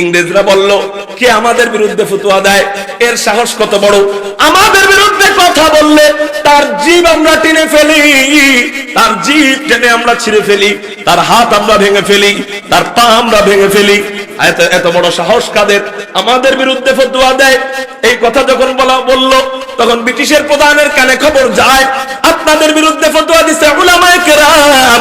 ইংরেজরা বলল, কে আমাদের বিরুদ্ধে ফতুয়া দেয়? এর সাহস কত বড়? আমাদের বিরুদ্ধে কথা বললে তার জীব আমরা টেনে ফেলি, তার জীব টেনে আমরা ছিঁড়ে ফেলি, তার হাত আমরা ভেঙে ফেলি, তার পা আমরা ভেঙে ফেলি। এত বড় সাহস কাদের? আমাদের বিরুদ্ধে ফতুয়া দেয়? এই কথা যখন বলা, বলল, তখন ব্রিটিশের প্রধানের কানে খবর যায়, আপনাদের বিরুদ্ধে ফতুয়া দিছে উলামায়ে কেরাম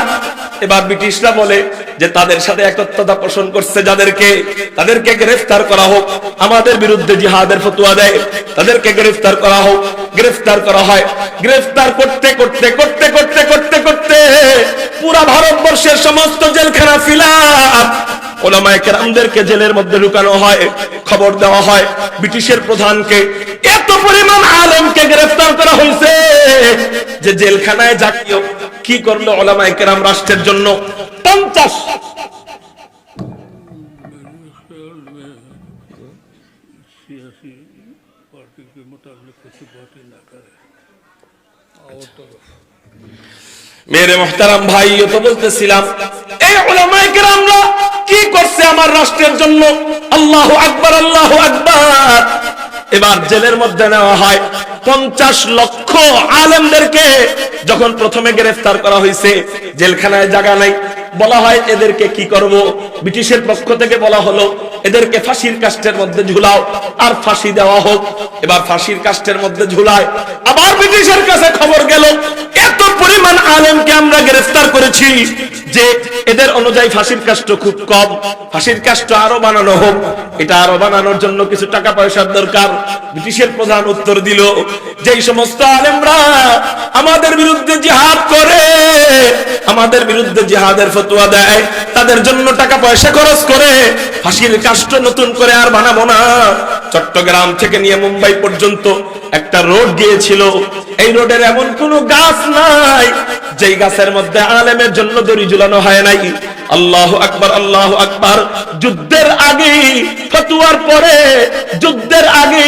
এবার ব্রিটিশরা বলে যে তাদের সাথে একত্রতা পোষণ করছে যাদেরকে, তাদেরকে গ্রেফতার করা হোক। আমাদের বিরুদ্ধে জিহাদের ফতুয়া দেয়। তাদেরকে গ্রেফতার করা হোক। গ্রেফতার করা হয়। গ্রেফতার করতে করতে করতে করতে করতে করতে পুরা ভারতবর্ষের সমস্ত জেলখানা ফিলাপ। ওলামায়ে কেরামদেরকে জেলের মধ্যে ঢুকানো হয়, খবর দেওয়া হয় ব্রিটিশের প্রধানকে। এত পরিমাণ আলেমকে গ্রেফতার করা হয়েছে যে জেলখানায় জাতীয় কি করল ওলামা একরাম রাষ্ট্রের জন্য? পঞ্চাশ। মেরে মোহতারাম ভাই তো বলতেছিলাম এই ওলামাইকেরামরা কি করছে আমার রাষ্ট্রের জন্য? আল্লাহ আকবর আল্লাহ আকবর। এবার জেলের মধ্যে নেওয়া হয়। পঞ্চাশ লক্ষ আলেমদেরকে যখন প্রথমে গ্রেফতার করা হয়েছে, জেলখানায় জায়গা নাই। বলা হয় এদেরকে কি করব? ব্রিটিশের পক্ষ থেকে বলা হলো এদেরকে ফাঁসির কাষ্টের মধ্যে ঝুলাও, আর ফাঁসি দেওয়া হোক। এবার ফাঁসির কাষ্টের মধ্যে ঝুলায়। আবার ব্রিটিশের কাছে খবর গেল, এত পরিমাণ আলেমকে আমরা গ্রেফতার করেছি যে এদের অনুযায়ী ফাঁসির কাষ্ট খুব কম। ফাঁসির কাষ্ট আরও বানানো হোক। এটা আরও বানানোর জন্য কিছু টাকা পয়সার দরকার। ব্রিটিশের প্রধান উত্তর দিল, যেই সমস্ত আলেমরা আমাদের বিরুদ্ধে জিহাদ করে, আমাদের বিরুদ্ধে জিহাদের ফতোয়া দেয়, তাদের জন্য টাকা পয়সা খরচ করে ফাঁসির কাষ্ট নতুন করে আর বানাবো না। চট্টগ্রাম থেকে নিয়ে মুম্বাই পর্যন্ত একটা রোড গিয়েছিল। এই রোডের এমন কোন গাছ নাই, যেই গাছের মধ্যে আলেমের জন্য দড়ি ঝুলানো হয় নাই। আল্লাহ আকবার আল্লাহ আকবার। যুদ্ধের আগে, ফতুয়ার পরে, যুদ্ধের আগে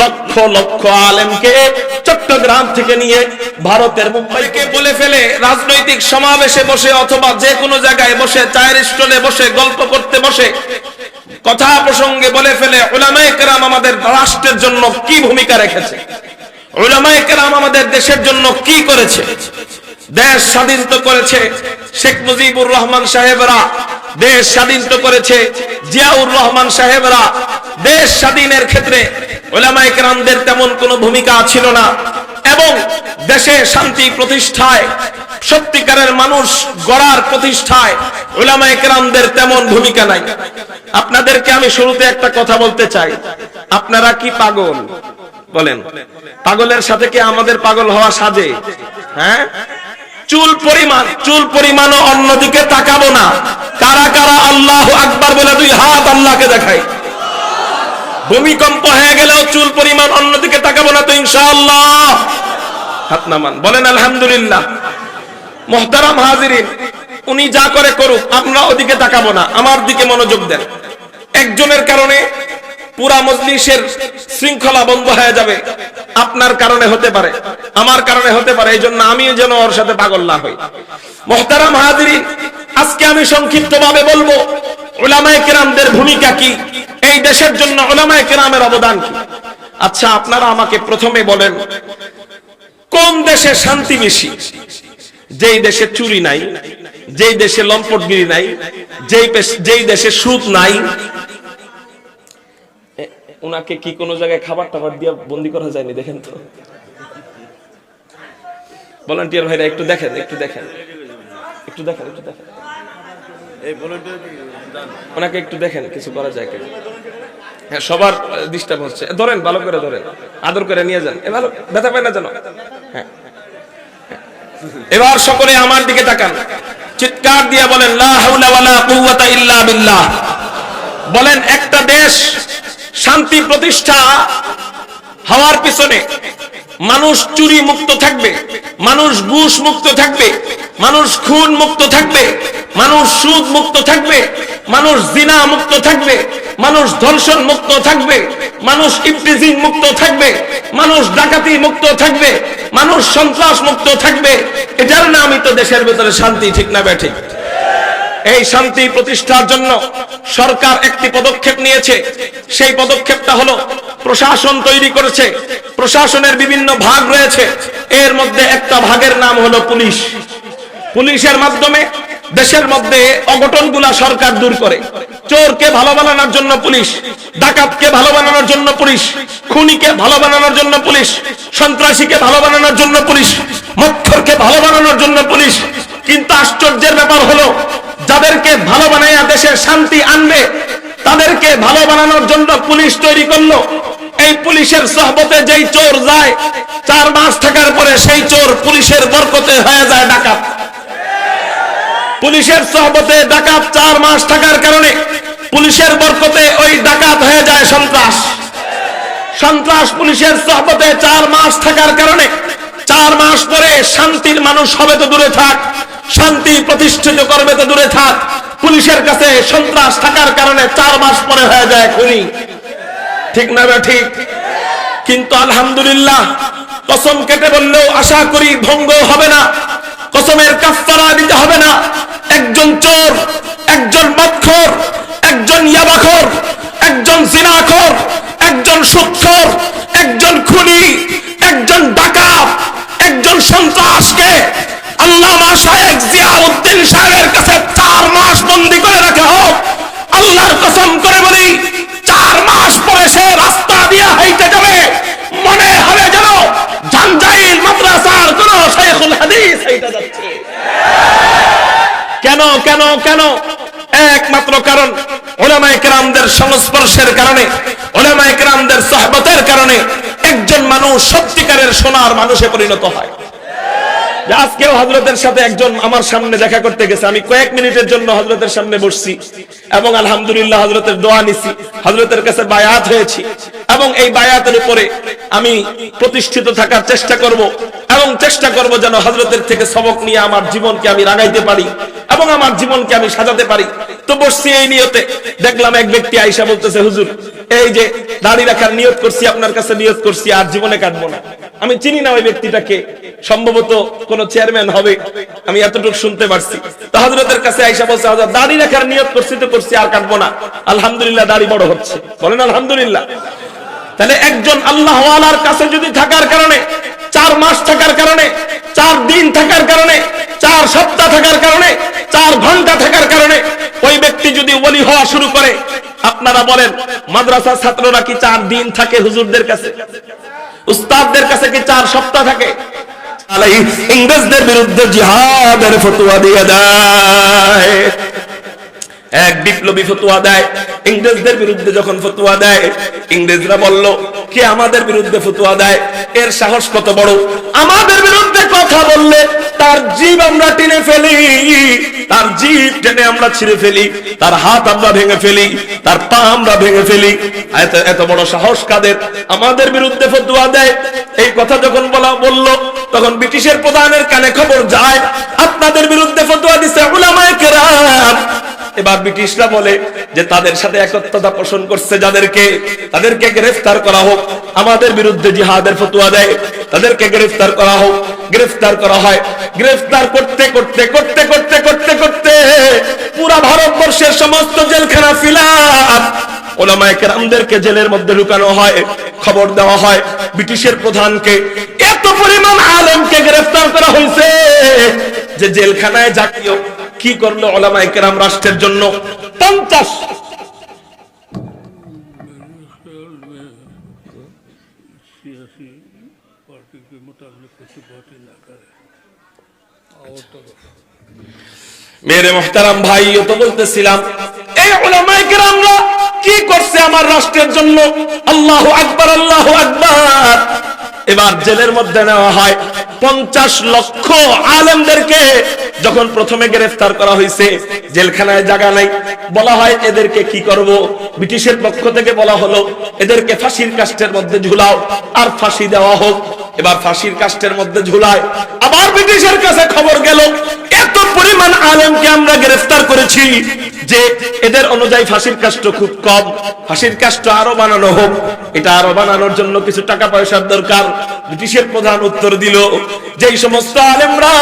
লক্ষ লক্ষ আলেমকে চট্টগ্রাম থেকে নিয়ে ভারতের মুম্বাইকে বলে ফেলে রাজনৈতিক সমাবেশে বসে অথবা যে কোনো জায়গায় বসে চায়ের স্টলে বসে গল্প করতে বসে। কথা প্রসঙ্গে বলে ফেলে ওলামায়ে কেরাম আমাদের রাষ্ট্রের জন্য কি ভূমিকা রেখেছে? ওলামায়ে কেরাম আমাদের দেশের জন্য কি করেছে? দেশ স্বাধীন তো করেছে শেখ মুজিবুর রহমান সাহেবরা দেশ স্বাধীন তো করেছে জিয়াউর রহমান সাহেবরা। দেশ স্বাধীনের ক্ষেত্রে ওলামায়ে কেরামদের তেমন কোনো ভূমিকা ছিল না। এবং দেশে শান্তি প্রতিষ্ঠায়, সত্যিকারের মানুষ গড়ার প্রতিষ্ঠায় ওলামায়ে কেরামদের তেমন ভূমিকা নাই। আপনাদেরকে আমি শুরুতে একটা কথা বলতে চাই। আপনারা কি পাগল? বলেন। পাগলের সাথে কি আমাদের পাগল হওয়া সাজে? হ্যাঁ? চুল পরিমাণ, চুল পরিমাণও অন্যদিকে তাকাবো না। কারা কারা আল্লাহ আকবার বলে দুই হাত আল্লাহকে দেখাই ভূমিকম্প হয়ে গেলেও চুল পরিমাণ অন্যদিকে তাকাবো না তো ইনশাআল্লাহ। হাত নামান। বলেন, আলহামদুলিল্লাহ, মোহতারাম হাজিরিন, উনি যা করে করুক, আমরা ওদিকে তাকাবো না, আমার দিকে মনোযোগ দেন। একজনের কারণে পুরা মজলিসের শৃঙ্খলা বন্ধ হয়ে যাবে। আপনার কারণে হতে পারে, আমার কারণে হতে পারে এই জন্য আমিও যেন ওর সাথে পাগল না হই। মোহতারাম হাজিরিন, আজকে আমি সংক্ষিপ্ত ভাবে বলব ওলামায়ে কেরামদের ভূমিকা কি? এই দেশের জন্য ওলামায় কেরামের অবদান কি? আচ্ছা আপনারা আমাকে প্রথমে বলেন কোন দেশে শান্তি বেশি। যেই দেশে চুরি নাই যেই দেশে লম্পটগিরি নাই যেই যেই দেশে সুদ নাই। ওনাকে কি কোনো জায়গায় খাবার টাবার দিয়ে বন্দি করা যায়নি দেখেন তো? ভলান্টিয়ার ভাইরা একটু দেখেন একটু দেখেন। একটু দেখেন একটু দেখেন। ওনাকে একটু দেখেন কিছু করা যায় কিনা। হ্যাঁ সবার ডিস্টার্ব হচ্ছে। ধরেন ভালো করে ধরেন। আদর করে নিয়ে যান। এ ভালো ব্যথা পায় না যেন? হ্যাঁ এবার সকলে আমার দিকে তাকান। চিৎকার দিয়ে বলেন ইল্লা বিল্লাহ। বলেন, একটা দেশ শান্তি প্রতিষ্ঠা হওয়ার পিছনে মানুষ চুরি মুক্ত থাকবে, মানুষ ঘুষ মুক্ত থাকবে, মানুষ খুন মুক্ত থাকবে, মানুষ সুদ মুক্ত থাকবে, মানুষ জিনা মুক্ত থাকবে মানুষ ধর্ষণ মুক্ত থাকবে, মানুষ ইফটিজিং মুক্ত থাকবে, মানুষ ডাকাতি মুক্ত থাকবে, মানুষ সন্ত্রাস মুক্ত থাকবে। এটার নামই তো দেশের ভেতরে শান্তি, ঠিক না ব্যাঠিক? এই শান্তি প্রতিষ্ঠার জন্য সরকার একটি পদক্ষেপ নিয়েছে। সেই পদক্ষেপটা হলো প্রশাসন তৈরি করেছে। প্রশাসনের বিভিন্ন ভাগ রয়েছে। এর মধ্যে একটা ভাগের নাম হলো পুলিশ। পুলিশের মাধ্যমে দেশের মধ্যে অঘটনগুলা সরকার দূর করে। চোরকে ভালো বানানোর জন্য পুলিশ, ডাকাতকে ভালো বানানোর জন্য পুলিশ, খুনিকে ভালো বানানোর জন্য পুলিশ, সন্ত্রাসীকে ভালো বানানোর জন্য পুলিশ মক্ষরকে ভালো বানানোর জন্য পুলিশ। কিন্তু আশ্চর্যের ব্যাপার হলো, যাদেরকে ভালো বানাইয়া দেশের শান্তি আনবে, তাদেরকে ভালো বানানোর জন্য পুলিশ তৈরি করল। এই পুলিশের সহবতে যেই চোর যায়, চার মাস থাকার পরে সেই চোর পুলিশের বরকতে হয়ে যায় ডাকাত। পুলিশের সহবতে ডাকাত চার মাস থাকার কারণে পুলিশের বরকতে ওই ডাকাত হয়ে যায় সন্ত্রাস। সন্ত্রাস পুলিশের সহবতে চার মাস থাকার কারণে চার মাস পরে শান্তির মানুষ হবে তো দূরে থাক, শান্তি প্রতিষ্ঠিত করবে তো দূরে থাক। পুলিশের কাছে সন্ত্রাস থাকার কারণে চার মাস পরে হয়ে যায় খুনি। ঠিক না ঠিক? কিন্তু আলহামদুলিল্লাহ, কসম কেটে বললেও আশা করি ভঙ্গ হবে না। কসমের কাফারা দিতে হবে না। একজন চোর, একজন মৎখর একজন ইয়াবাখর, একজন জিনাখর, একজন সুৎখর একজন খুনি, একজন ডাকাত একজন সন্ত্রাসকে আল্লামা শাহেখ জিয়াউদ্দিন সাহেবের কাছে চার মাস বন্দি করে রাখা হোক। আল্লাহর কসম করে বলি কেন কেন? একমাত্র কারণ ওলামায়ে কেরামদের সংস্পর্শের কারণে, ওলামায়ে কেরামদের সহবতের কারণে একজন মানুষ সত্যিকারের সোনার মানুষে পরিণত হয়। আজকেও হজরতের সাথে একজন আমার সামনে দেখা করতে গেছে। আমি কয়েক মিনিটের জন্য হজরতের সামনে বসছি এবং আলহামদুলিল্লাহ হজরতের দোয়া নিছি। হজরতের কাছে বায়াত হয়েছি। এবং এই বায়াতের উপরে আমি প্রতিষ্ঠিত থাকার চেষ্টা করব এবং চেষ্টা করব যেন হজরতের থেকে সবক নিয়ে আমার জীবনকে আমি রাগাইতে পারি এবং আমার জীবনকে আমি সাজাতে পারি। তো বসছি এই নিয়তে। দেখলাম এক ব্যক্তি আইসা বলতেছে, হুজুর, এই যে দাড়ি রাখার নিয়ত করছি, আপনার কাছে নিয়ত করছি, আর জীবনে কাটবো না। আমি চিনি না ওই ব্যক্তিটাকে। সম্ভবত কোন চেয়ারম্যান হবে। আমি এতটুকু শুনতে পারছি। তো হজরতের কাছে আইসা বলছে হজরত দাড়ি রাখার নিয়ত করছি তো করছি, আর কাটবো না। আলহামদুলিল্লাহ, দাড়ি বড় হচ্ছে। বলেন, আলহামদুলিল্লাহ। তাহলে একজন আল্লাহ আলার কাছে যদি থাকার কারণে, চার মাস থাকার কারণে, চার দিন থাকার কারণে, চার সপ্তাহ থাকার কারণে, চার ঘণ্টা থাকার কারণে ওই ব্যক্তি যদি ওলি হওয়া শুরু করে, আপনারা বলেন মাদ্রাসার ছাত্ররা কি চার দিন থাকে হুজুরদের কাছে? উস্তাদদের কাছে কি চার সপ্তাহ থাকে? ইংরেজদের বিরুদ্ধে জিহাদের ফতোয়া দিয়ে দেয়। এক বিপ্লবী ফতোয়া দেয়। ইংরেজদের বিরুদ্ধে যখন ফতোয়া দেয়, ইংরেজরা বলল, কে আমাদের বিরুদ্ধে ফতোয়া দেয়? এর সাহস কত বড়? আমাদের বিরুদ্ধে কথা বললে তার জীব আমরা টেনে ফেলি। তার জীব টেনে আমরা ছিঁড়ে ফেলি। তার হাত আমরা ভেঙে ফেলি। তার পা আমরা ভেঙে ফেলি। এত এত বড় সাহস কাদের? আমাদের বিরুদ্ধে ফতোয়া দেয়। এই কথা যখন বলা, বলল, তখন ব্রিটিশের প্রধানের কানে খবর যায়, আপনাদের বিরুদ্ধে ফতোয়া দিছে উলামায়ে কেরাম। এবার ব্রিটিশরা বলে যে তাদের সাথে একত্রতা পোষণ করছে যাদেরকে, তাদেরকে গ্রেফতার করা হোক, আমাদের বিরুদ্ধে জিহাদের ফতুয়া দেয়, তাদেরকে গ্রেফতার করা হোক, গ্রেফতার করা হয়। গ্রেফতার করতে করতে করতে করতে করতে করতে পুরা ভারতবর্ষের সমস্ত জেলখানা ফিলাপ ওলামায়ে জেলের মধ্যে ঢুকানো হয়, খবর দেওয়া হয়, ব্রিটিশের প্রধানকে। এত পরিমাণ আলেমকে গ্রেফতার করা হয়েছে যে জেলখানায় জাতীয় কি করল ওলামায় কেরাম রাষ্ট্রের জন্য? পঞ্চাশ। মেরে মোহতারাম ভাই তো বলতেছিলাম এই কি করছে আমার রাষ্ট্রের জন্য? আল্লাহ আকবর আল্লাহ আকবর। এবার জেলের মধ্যে নেওয়া হয়। পঞ্চাশ লক্ষ আলেমদেরকে যখন প্রথমে গ্রেফতার করা হয়েছে, জেলখানায় জায়গা নাই। বলা হয়, এদেরকে কি করব? ব্রিটিশের পক্ষ থেকে বলা হলো, এদেরকে ফাঁসির কাষ্টের মধ্যে ঝুলাও, আর ফাঁসি দেওয়া হোক। এবার ফাঁসির কাষ্টের মধ্যে ঝুলায়। আবার ব্রিটিশের কাছে খবর গেল, এত পরিমাণ আলেমকে আমরা গ্রেফতার করেছি যে এদের অনুযায়ী ফাঁসির কাষ্ট খুব কম। ফাঁসির কাষ্ট আরও বানানো হোক। এটা আরও বানানোর জন্য কিছু টাকা পয়সার দরকার। ব্রিটিশের প্রধান উত্তর দিল, যেই সমস্ত আলেমরা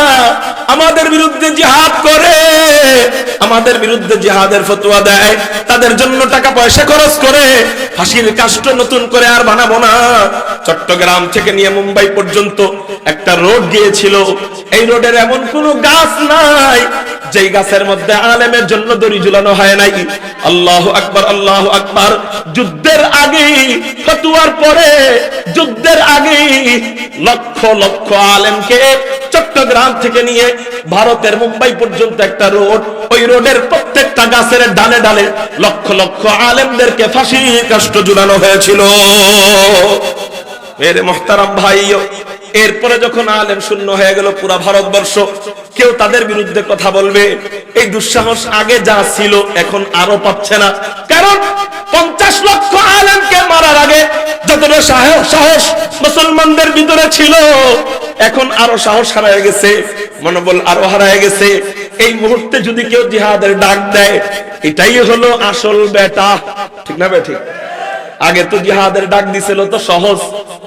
আমাদের বিরুদ্ধে জিহাদ করে, আমাদের বিরুদ্ধে জিহাদের ফতোয়া দেয়, তাদের জন্য টাকা পয়সা খরচ করে, ফাঁসির কাষ্ট নতুন করে আর বানাবো না। চট্টগ্রাম থেকে নিয়ে মুম্বাই পর্যন্ত একটা রোড গিয়েছিল। এই রোডের এমন কোনো গাছ নাই, যেই গাছের মধ্যে আলেমের জন্য দড়ি ঝুলানো হয় নাই। আল্লাহ আকবার আল্লাহ আকবার। যুদ্ধের আগে ফতুয়ার পরে, যুদ্ধের আগে লক্ষ লক্ষ আলেমকে চট্টগ্রাম থেকে নিয়ে ভারতের মুম্বাই পর্যন্ত একটা রোড, ওই রোডের প্রত্যেকটা গাছের ডালে ডালে লক্ষ লক্ষ আলেমদেরকে ফাঁসি কষ্ট ঝুলানো হয়েছিল। মেরে মোহতারাম ভাই এরপরে যখন আলেম শূন্য হয়ে গেল পুরা ভারতবর্ষ, কেউ তাদের বিরুদ্ধে কথা বলবে? এই দুঃসাহস আগে যা ছিল এখন আরও পাচ্ছে না। কারণ পঞ্চাশ লক্ষ আলেমকে মারার আগে যতটা সাহস মুসলমানদের ভিতরে ছিল, এখন আরও সাহস হারায় গেছে, মনোবল আরও হারায় গেছে। এই মুহূর্তে যদি কেউ জিহাদের ডাক দেয়, এটাই হলো আসল বেটা। ঠিক না বে ঠিক? আগে তো জিহাদের ডাক দিছিল তো সহজ।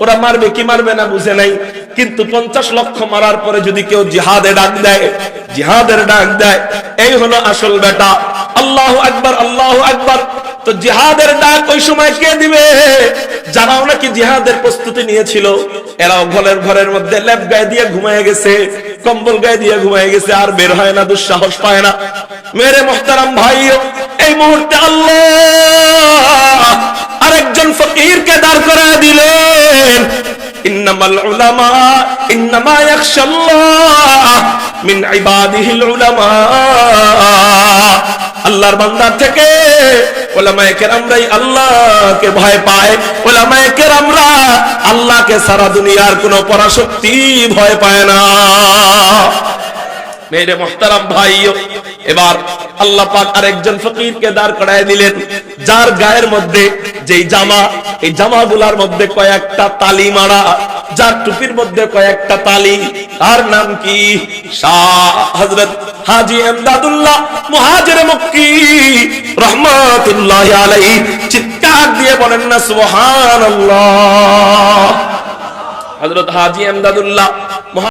ওরা মারবে কি মারবে না বুঝে নাই। কিন্তু পঞ্চাশ লক্ষ মারার পরে যদি কেউ জিহাদে ডাক দেয়, জিহাদের ডাক দেয়, এই হলো আসল বেটা। আল্লাহ আকবার আল্লাহ আকবার। তো জিহাদের ডাক ওই সময় কে দিবে? যারাও নাকি জিহাদের প্রস্তুতি নিয়েছিল, এরাও ঘরের ঘরের মধ্যে ল্যাব গায়ে দিয়ে ঘুমায় গেছে, কম্বল গায়ে দিয়ে ঘুমায় গেছে, আর বের হয় না, দুঃসাহস পায় না। মেরে মোহতারাম ভাই এই মুহূর্তে আল্লাহ আরেকজন ফকিরকে দাঁড় করায় দিলেন, ইন্নামাল আল্লাহকে সারা দুনিয়ার কোনো পরাশক্তি ভয় পায় না। মেরে মোহতারাম ভাই এবার আল্লাহ পাক আরেকজন ফকিরকে দাঁড় করায় দিলেন, যার গায়ের মধ্যে যেই জামা, এই জামাগুলার মধ্যে কয়েকটা তালি মারা, যার টুপির মধ্যে কয়েকটা তালি, তার নাম কি? শাহ চিৎকার দিয়ে বলেন না, সুবহানাল্লাহ। হযরত হাজী